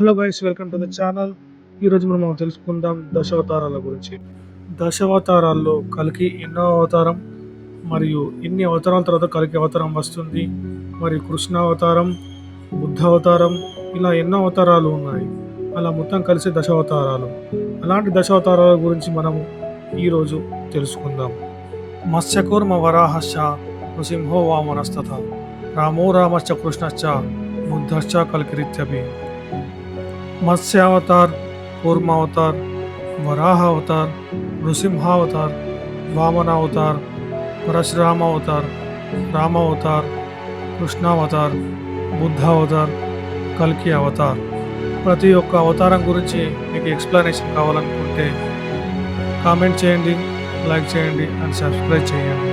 Hello guys welcome to the channel ఈరోజు మనం తెలుసుకుందాం దశావతారాల గురించి. దశావతారాల్లో కలికి ఎన్నో అవతారం మరియు ఎన్ని అవతారాల తర్వాత కలికి అవతారం వస్తుంది మరియు కృష్ణ అవతారం బుద్ధ అవతారం ఇలా ఎన్నో అవతారాలు ఉన్నాయి. అలా మొత్తం కలిసి దశావతారాలు. అలాంటి దశావతారాల గురించి మనం ఈరోజు తెలుసుకుందాం. మత్స్యకూర్మ వరాహశ్చ నృసింహో వామనస్తథ. రామో రామశ్చ కృష్ణశ్చ బుద్ధశ్చ కల్కిరిత్యపి. మత్స్యావతార్ కూర్మావతార్ వరాహావతార్ నృసింహావతార్ వామనావతార్ పరశురామావతార్ రామావతార్ కృష్ణావతార్ బుద్ధావతార్ కల్కి అవతార్ ప్రతి ఒక్క అవతారం గురించి మీకు ఎక్స్ప్లెనేషన్ కావాలనుకుంటే కామెంట్ చేయండి లైక్ చేయండి అండ్ సబ్స్క్రైబ్ చేయండి.